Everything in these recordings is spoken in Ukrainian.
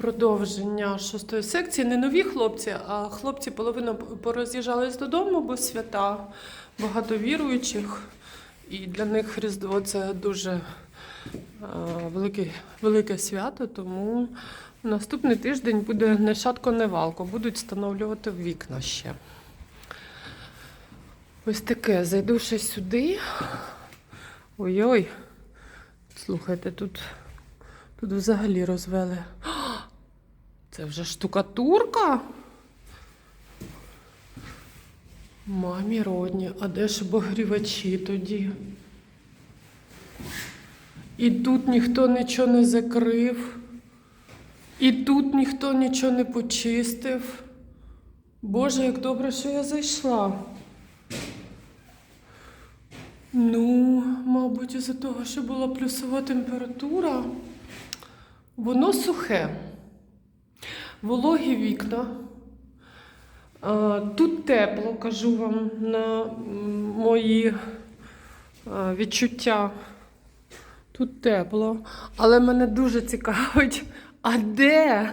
продовження шостої секції. Не нові хлопці, а хлопці половина пороз'їжджались додому, бо свята багато віруючих. І для них Різдво це дуже велике, велике свято, тому наступний тиждень буде не шатко, не валко. Будуть встановлювати вікна ще. Ось таке, зайду сюди. Ой-ой. Слухайте, тут, тут взагалі розвели. Це вже штукатурка. Мамі родні, а де ж обогрівачі тоді? І тут ніхто нічого не закрив, і тут ніхто нічого не почистив. Боже, як добре, що я зайшла. Ну, мабуть, із-за того, що була плюсова температура, воно сухе. Вологі вікна. Тут тепло, кажу вам на мої відчуття. Тут тепло. Але мене дуже цікавить, а де?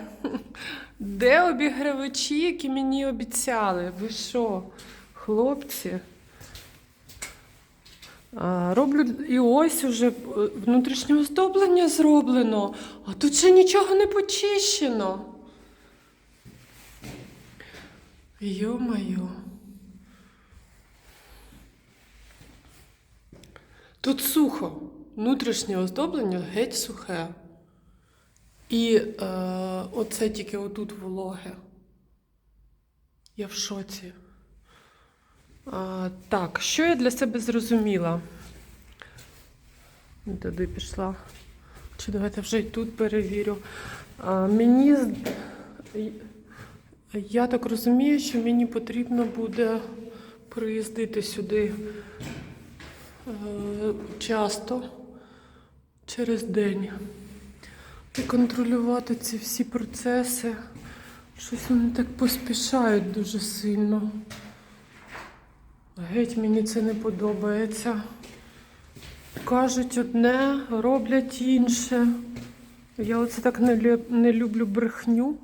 Де обігрівачі, які мені обіцяли? Ви що, хлопці? А, Роблю і ось уже е, внутрішнє оздоблення зроблено, а тут ще нічого не почищено. Йо-майо. Тут сухо. Внутрішнє оздоблення геть сухе. І е, оце тільки отут вологе. Я в шоці. А, так, що я для себе зрозуміла? Туди пішла. Чи давайте вже й тут перевірю. А, мені я так розумію, що мені потрібно буде приїздити сюди е, часто через день і контролювати ці всі процеси. Щось вони так поспішають дуже сильно. Геть мені це не подобається. Кажуть одне, роблять інше. Я оце так не, не люблю брехню.